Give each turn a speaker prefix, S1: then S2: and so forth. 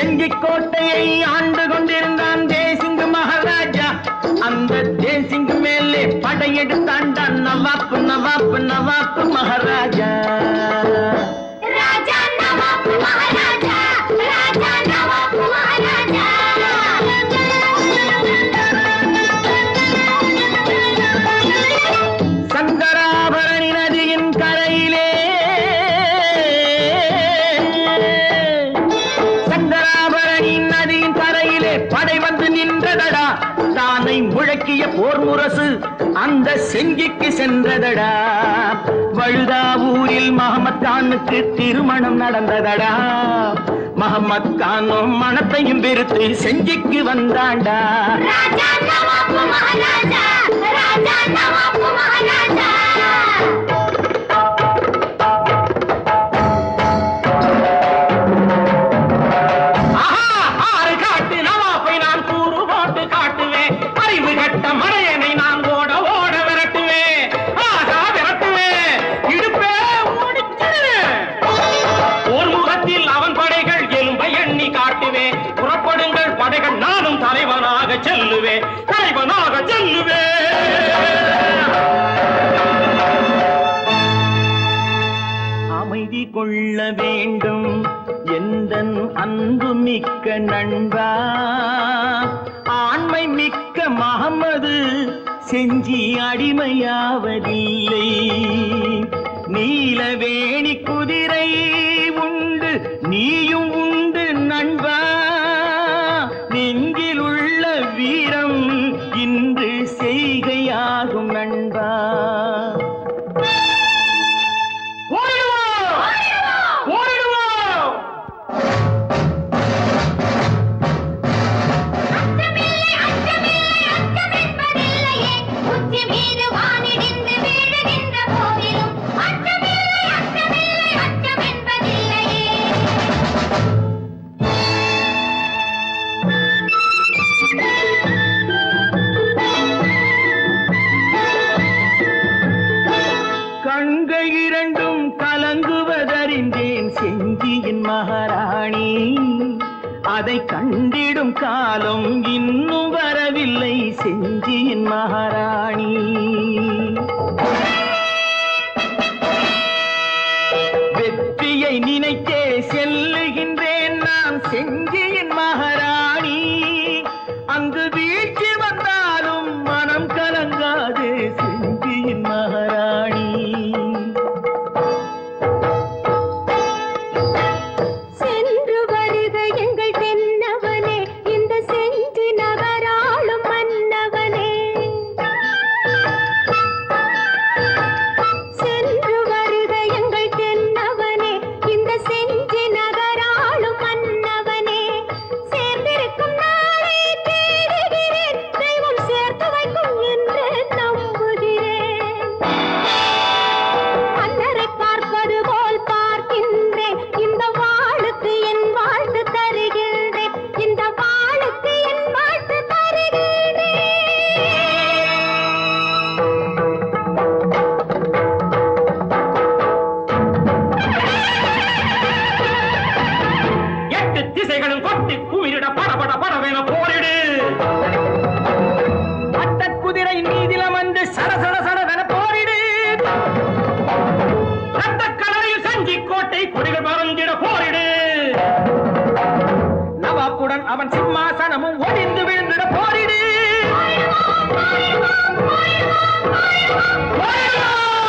S1: செஞ்சி கோட்டையை ஆண்டு கொண்டிருந்தான் ஜெய்சிங்கு மகாராஜா. அந்த ஜெய்சிங்கு மேலே படையெடுத்தாண்டான் நவாப்பு நவாப்பு நவாப்பு மகாராஜா. முழக்கிய போர் முரசு அந்த செங்கிக்கு சென்றதடா. வழுதாவூரில் மஹமத் கானுக்கு திருமணம் நடந்ததடா. மஹமத் கானும் மனத்தையும் வெறுத்து செஞ்சிக்கு வந்தாண்டா.
S2: ராஜா நவாப் மகாராஜா ராஜா நவாப் மகாராஜா.
S1: தலைவனாக செல்லுவே அமைதி கொள்ள வேண்டும். எந்தன் அன்பு மிக்க நண்பா? ஆண்மை மிக்க மகமது செஞ்சி அடிமையாவதில்லை. நீல வேணி குதிரை உண்டு நீயும் நண்பா கண்கள் இரண்டும் கலங்குவதறிந்தேன் செஞ்சியின் மகாராணி. அதை கண்டிடும் காலம் இன்னும் வரவில்லை செஞ்சியின் மகாராணி. வெற்றியை நினைத்தே செல்லுகின்றேன் நான் செஞ்சியின் மகாராணி. அங்கு வீழ்ச்சி குதிரைகளும் கொட்டி குயிரிட படபட படவென போரிடு. பட்ட குதிரை நீதிலம் வந்து சடசட சடவென போரிடு. ரத்த கடலில் சஞ்சி கோட்டை கொடிகள் பறந்திட போரிடு. நவாப்புடன் அவன் சிம்மாசனமும் ஒடிந்து விழுந்திட போரிடு. போரிடுவோம் போரிடுவோம் போரிடுவோம்.